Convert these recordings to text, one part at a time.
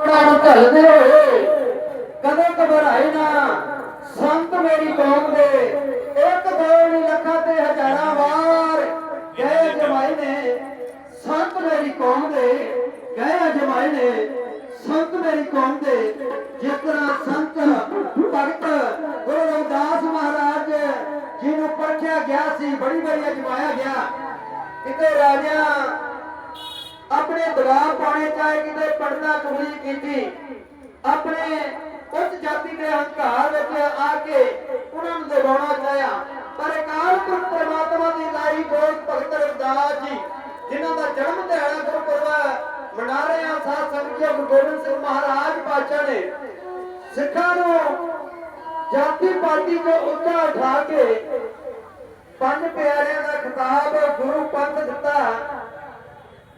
ਉਹਨਾਂ ਨੂੰ ਢਲਦੇ ਹੋਏ ਕਦੇ ਘਬਰਾਏ ਨਾ। ਸੰਤ ਮੇਰੀ ਕੌਮ ਦੇ ਇੱਕ ਦੋ ਨਹੀਂ ਲੱਖਾਂ ਤੇ ਹਜ਼ਾਰਾਂ ਵਾਰ ਗਏ ਜਮਾਈ ਨੇ। ਸੰਤ ਮੇਰੀ ਕੌਮ ਦੇ ਗਏ ਜਮਾਈ ਨੇ। ਸੰਤ ਮੇਰੀ ਕੌਮ ਦੇ ਜਿਸ ਤਰ੍ਹਾਂ ਸੰਤ, ਭਗਤ ਗੁਰੂ ਰਵਿਦਾਸ ਮਹਾਰਾਜ ਜੀ ਨੂੰ ਪਰਖਿਆ ਗਿਆ ਸੀ, ਬੜੀ ਬੜੀ ਅਜਮਾਇਆ ਗਿਆ। ਕਿਤੇ ਰਾਜਾ ਆਪਣੇ ਦਬਾਅ ਪਾਣੇ ਚਾਹੇ ਕਿਤੇ ਪੜਨਾ ਕਬੂਲੀ ਕੀਤੀ। ਆਪਣੇ ਉੱਚ ਜਾਤੀ ਦੇ ਹੰਕਾਰ ਵਿੱਚ ਆ ਕੇ ਉਹਨਾਂ ਨੂੰ ਦਬਾਉਣਾ ਚਾਹਿਆ। ਪਰ ਅਕਾਲ ਪੁਰਖ ਪ੍ਰਮਾਤਮਾ ਦੀ ਲਾਈ ਬੋਲ ਭਗਤ ਰਵਿਦਾਸ ਜੀ, ਜਿਨ੍ਹਾਂ ਦਾ ਜਨਮ ਦਿਹਾੜਾ ਗੁਰਪੁਰਬ ਮਨਾ ਰਹੇ ਹਾਂ ਸਾਧ ਸੰਗਤ ਗੁਰੂ ਗੋਬਿੰਦ ਸਿੰਘ ਮਹਾਰਾਜ ਪਾਤਸ਼ਾਹ ਨੇ। ਸਿੱਖਾਂ ਨੂੰ ਜਾਤੀ ਪਾਤੀ ਤੋਂ ਉੱਚਾ ਉਠਾ ਕੇ ਪੰਜ ਪਿਆਰਿਆਂ ਦਾ ਖਿਤਾਬ ਗੁਰੂ ਪੰਥ ਦਿੱਤਾ।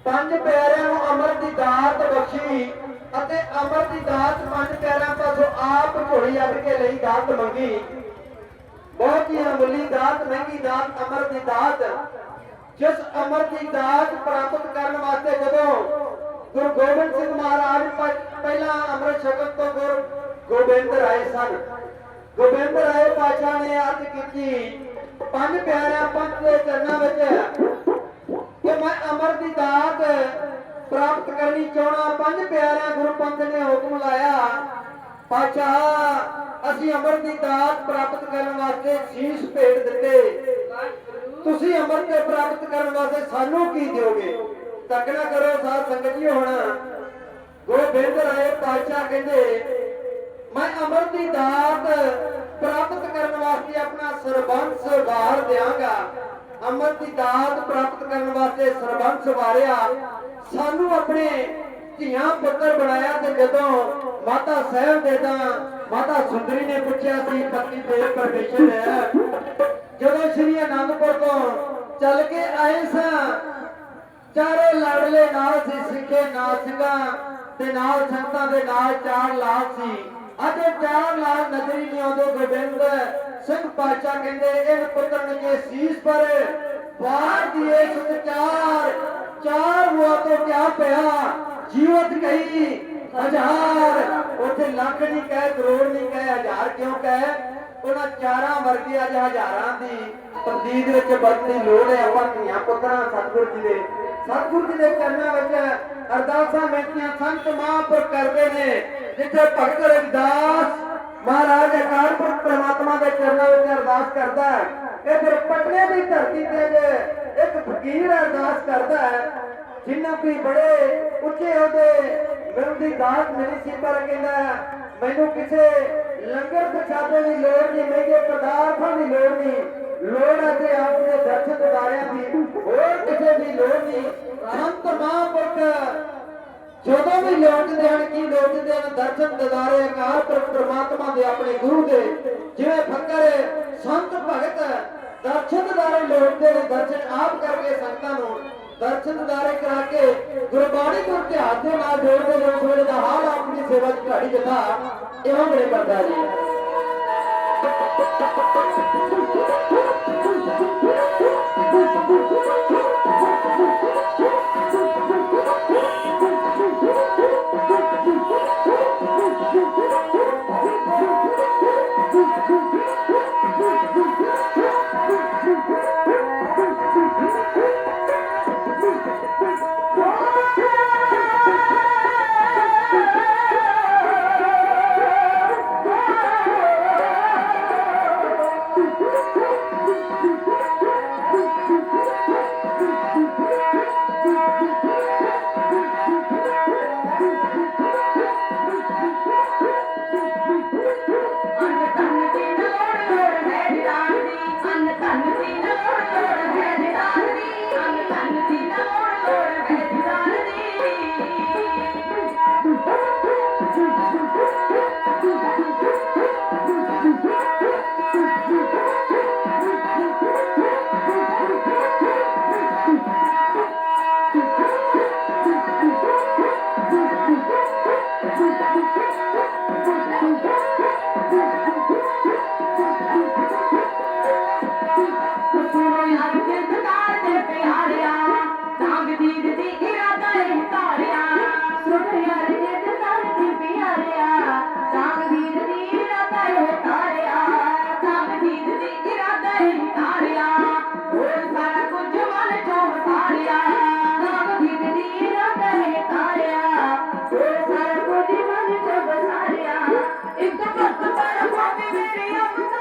ਪੰਜ ਪਿਆਰਿਆਂ ਨੂੰ ਅਮਰ ਦੀ ਦਾਤ ਬਖਸ਼ੀ ਅਤੇ ਅਮਰ ਦੀ ਦਾਤ ਪੰਜ ਪਿਆਰਿਆਂ ਪਾਸੋਂ ਆਪ ਝੋਲੀ ਅੱਡ ਕੇ ਲਈ ਦਾਤ ਮੰਗੀ। ਬਹੁਤ ਹੀ ਅਮੁੱਲੀ ਦਾਤ, ਮਹਿੰਗੀ ਦਾਤ, ਅਮਰ ਦੀ ਦਾਤ। ਜਿਸ ਅਮਰ ਦੀ ਦਾਤ ਪ੍ਰਾਪਤ ਕਰਨ ਵਾਸਤੇ ਜਦੋਂ ਗੁਰੂ ਗੋਬਿੰਦ ਸਿੰਘ ਮਹਾਰਾਜ ਪਹਿਲਾਂ ਅੰਮ੍ਰਿਤ ਛਕਣ ਤੋਂ ਗੁਰ ਗੋਬਿੰਦ ਰਾਏ ਸਨ। ਗੋਬਿੰਦ ਰਾਏ ਪਾਸ਼ਾ ਨੇ ਅਰਜ਼ ਕੀਤੀ, ਪੰਜ ਪਿਆਰਿਆਂ ਪੰਥ ਦੇ ਚਰਨਾਂ ਵਿੱਚ ਕਿ ਮੈਂ ਅਮਰ ਦੀ ਦਾਤ ਪ੍ਰਾਪਤ ਕਰਨੀ ਚਾਹਣਾ ਪੰਜ ਪਿਆਰਿਆਂ ਗੁਰੂ ਪੰਥ ਨੇ ਹੁਕਮ ਲਾਇਆ, ਪਾਤਸ਼ਾਹ, ਅਸੀਂ ਅਮਰ ਦੀ ਦਾਤ ਪ੍ਰਾਪਤ ਕਰਨ ਵਾਸਤੇ ਸ਼ੀਸ਼ ਭੇਟ ਦਿੱਤੇ। ਤੁਸੀਂ ਅਮਰ ਤੇ ਪ੍ਰਾਪਤ ਕਰਨ ਵਾਸਤੇ ਸਾਨੂੰ ਕੀ ਦਿਓਗੇ? ਤਕਨਾ ਕਰੋ ਸਾਧ ਸੰਗਤ ਜੀ ਹੁਣ। ਗੋਬਿੰਦ ਰਾਏ ਪਾਤਸ਼ਾਹ ਕਹਿੰਦੇ, ਮੈਂ ਅਮਰ ਦੀ ਦਾਤ ਪ੍ਰਾਪਤ ਕਰਨ ਵਾਸਤੇ ਆਪਣਾ ਸਰਬੰਸ ਵਾਰ ਦਿਆਂਗਾ। ਅਮਰ ਦੀ ਦਾਤ ਪ੍ਰਾਪਤ ਕਰਨ ਵਾਸਤੇ ਸਰਬੰਸ ਵਾਰਿਆ, ਸਾਨੂੰ ਆਪਣੇ ਧੀਆਂ ਪੁੱਤਰ ਬਣਾਇਆ ਤੇ ਜਦੋਂ ਮਾਤਾ ਸਾਹਿਬ ਦੇ ਤਾਂ ਮਾਤਾ ਸੁੰਦਰੀ ਨੇ ਪੁੱਛਿਆ ਸੀ ਪਤੀ ਦੇ ਪਰਮੇਸ਼ਰ ਜਦੋਂ ਸ਼੍ਰੀ ਅਨੰਦਪੁਰ ਤੋਂ ਚੱਲ ਕੇ ਆਏ ਸਾਂ, ਚਾਰੇ ਲੜਲੇ ਨਾਲ ਸੀ ਸਿੱਖੇ ਨਾਲ ਸਿੰਘਾਂ ਤੇ ਨਾਲ ਸੰਤਾਂ ਦੇ ਨਾਲ ਚਾਰ ਲਾਲ ਸੀ। ਅੱਜ ਚਾਰ ਲਾਲ ਨਜ਼ਰੀ ਨਹੀਂ ਆਉਂਦੇ ਗੋਬਿੰਦ ਸਿੰਘ ਪਾਤਸ਼ਾਹ ਕਹਿੰਦੇ ਇਹ ਪੁੱਤਰਨ ਕੇ ਸੀਸ ਪਰ ਬਾਹਰ ਦੀਏ ਸੁਤ ਚਾਰ ਚਾਰ ਤੋਂ ਕਿਆ ਪਿਆ? ਜੀਵਤ ਗਈ ਹਜ਼ਾਰ ਉੱਥੇ ਲੱਖ ਨਹੀਂ ਕਹੇ, ਕਰੋੜ ਨਹੀਂ ਕਹੇ, ਹਜ਼ਾਰ ਕਿਉਂ ਕਹੇ? ਉਹਨਾਂ ਚਾਰਾਂ ਵਰਗੇ ਅੱਜ ਹਜ਼ਾਰਾਂ ਦੀ ਤਬਦੀਦ ਵਿੱਚ ਵਰਤਦੀ ਲੋੜ ਹੈ। ਆਪਾਂ ਧੀਆਂ ਪੁੱਤਰਾਂ, ਸਤਿਗੁਰ ਜੀ ਦੇ, ਸਤਿਗੁਰ ਜੀ ਦੇ ਚਰਨਾਂ ਵਿੱਚ ਅਰਦਾਸਾਂ, ਬੇਨਤੀਆਂ ਸੰਤ ਮਹਾਂਪੁਰਖ ਕਰਦੇ ਨੇ, ਜਿੱਥੇ ਭਗਤ ਰਵਿਦਾਸ ਮਹਾਰਾਜ ਅਕਾਲ ਪੁਰਖ ਪ੍ਰਮਾਤਮਾ ਦੇ ਚਰਨਾਂ ਵਿੱਚ ਅਰਦਾਸ ਕਰਦਾ ਹੈ। ਇਹ ਪਟਨੇ ਦੀ ਧਰਤੀ ਤੇ ਇੱਕ ਫਕੀਰ ਅਰਦਾਸ ਕਰਦਾ ਹੈ ਜਿਨ੍ਹਾਂ ਕੋਈ ਬੜੇ ਉੱਚੇ ਉਹਦੇ ਮਿਲਣ ਦੀ ਦਾਤ ਮਿਲੀ ਸੀ, ਪਰ ਕਹਿੰਦਾ ਮੈਨੂੰ ਕਿਸੇ ਲੰਗਰ ਪ੍ਰਸ਼ਾਦੇ ਦੀ ਲੋੜ ਨਹੀਂ ਮਹਿੰਗੇ ਪਦਾਰਥਾਂ ਦੀ ਲੋੜ ਨਹੀਂ। ਲੋੜ ਹੈ ਤੇ ਆਪਣੇ ਦਰਸ਼ਨ ਦਿਦਾਰਿਆਂ ਦੀ, ਹੋਰ ਕਿਸੇ ਦੀ ਲੋੜ ਨਹੀਂ। ਤਮਾਮ ਮਹਾਂਪੁਰਖ ਜਦੋਂ ਵੀ ਲੋਟਦੇ ਹਨ ਕੀ ਲੋਟਦੇ ਹਨ ਦਰਸ਼ਨ ਦਿਦਾਰੇ ਅਕਾਲ ਪੁਰਖ ਪ੍ਰਮਾਤਮਾ ਦੇ ਆਪਣੇ ਗੁਰੂ ਦੇ, ਜਿਵੇਂ ਫਕਰ ਸੰਤ ਭਗਤ ਦਰਸ਼ਨ ਦਿਦਾਰੇ ਲੋਟਦੇ ਨੇ, ਦਰਸ਼ਨ ਆਪ ਕਰਕੇ ਸੰਤਾਂ ਨੂੰ, ਦਰਸ਼ਨ ਦਿਦਾਰੇ ਕਰਾ ਕੇ ਗੁਰਬਾਣੀ ਨੂੰ ਧਿਆਨ ਦੇ ਨਾਲ ਜੋੜਦੇ ਨੇ ਉਸ ਵੇਲੇ ਦਾ ਹਾਲ ਆਪਣੀ ਸੇਵਾ ਚ ਘਾੜੀ ਜਥਾ ਇਉਂ ਮੇਰੇ ਕਰਦਾ ਜੀ। Yeah! ਸਾਰਾ ਕੁਝ ਮਨ ਚ ਬਸਾਰਿਆ। ਇੱਕ ਹੱਥ ਪਰ ਹੋਵੇ ਮੇਰੇ ਅੰਦਰ